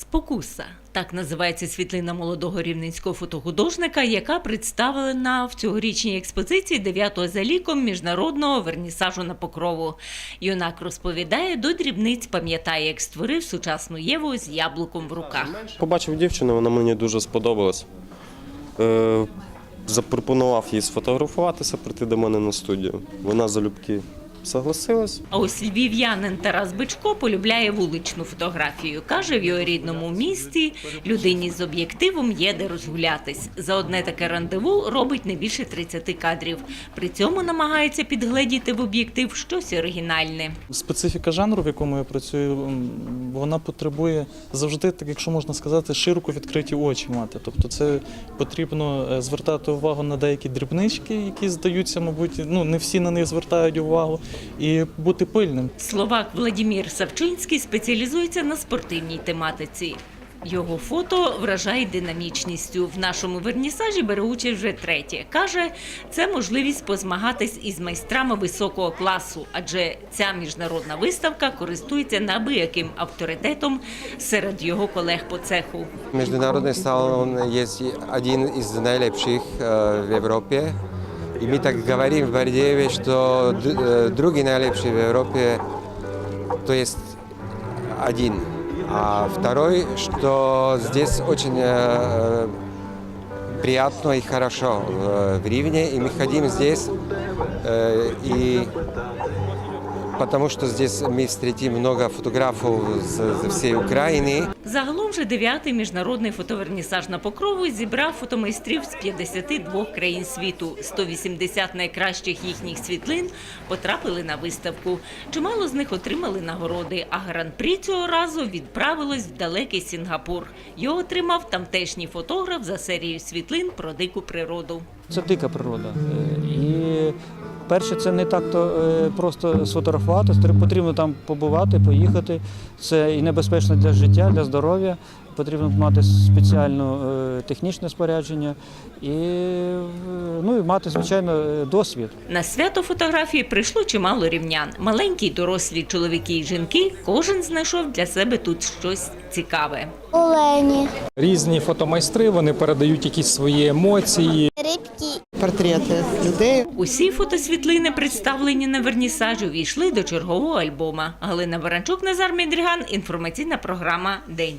Спокуса так називається світлина молодого рівненського фотохудожника, яка представлена в цьогорічній експозиції 9-го за ліком міжнародного вернісажу на покрову. Юнак розповідає, до дрібниць пам'ятає, як створив сучасну Єву з яблуком в руках. Побачив дівчину, вона мені дуже сподобалась. Е, запропонував їй сфотографуватися, прийти до мене на студію. Вона залюбки согласилась. А ось львів'янин Тарас Бичко полюбляє вуличну фотографію. Каже, в його рідному місті людині з об'єктивом є де розгулятись. За одне таке рандеву робить не більше 30 кадрів. При цьому намагається підгледіти в об'єктив щось оригінальне. Специфіка жанру, в якому я працюю, вона потребує завжди, так якщо можна сказати, широко відкриті очі мати. Тобто, це потрібно е, звертати увагу на деякі дрібнички, які здаються, мабуть, ну не всі на них звертають увагу, і бути пильним. Словак Владімір Савчинський спеціалізується на спортивній тематиці. Його фото вражає динамічністю. В нашому вернісажі бере участь вже третє. Каже, це можливість позмагатись із майстрами високого класу, адже ця міжнародна виставка користується неабияким авторитетом серед його колег по цеху. Međunarodni salon je один из наилепших э, в Европе. И мы так говорим в Бардееве, что э, другой наилепший в Европе, то есть один. А второй, что здесь очень э, приятно и хорошо э, в Ривне. И мы ходим здесь, э, и потому что здесь мы встретим много фотографов со всей Украины. Загалом же дев'ятий міжнародний фотовернісаж на покрову зібрав фотомайстрів з 52 країн світу. 180 найкращих їхніх світлин потрапили на виставку. Чимало з них отримали нагороди. А гран-прі цього разу відправилось в далекий Сінгапур. Його отримав тамтешній фотограф за серією світлин про дику природу. Це дика природа. Е, І перше, це не так то е, просто сфотографувати, потрібно там побувати, поїхати. Це і небезпечно для життя, для здоров'я. Потрібно мати спеціальне технічне спорядження і, ну, і мати, звичайно, досвід. На свято фотографії прийшло чимало рівнян. Маленькі й дорослі чоловіки і жінки. Кожен знайшов для себе тут щось цікаве. Олені, Різні фотомайстри вони передають якісь свої емоції, рибки, портрети людей. Усі фотосвітлини, представлені на вернісажі, увійшли до чергового альбома. Галина Баранчук, Назар Мідріган. Інформаційна програма День.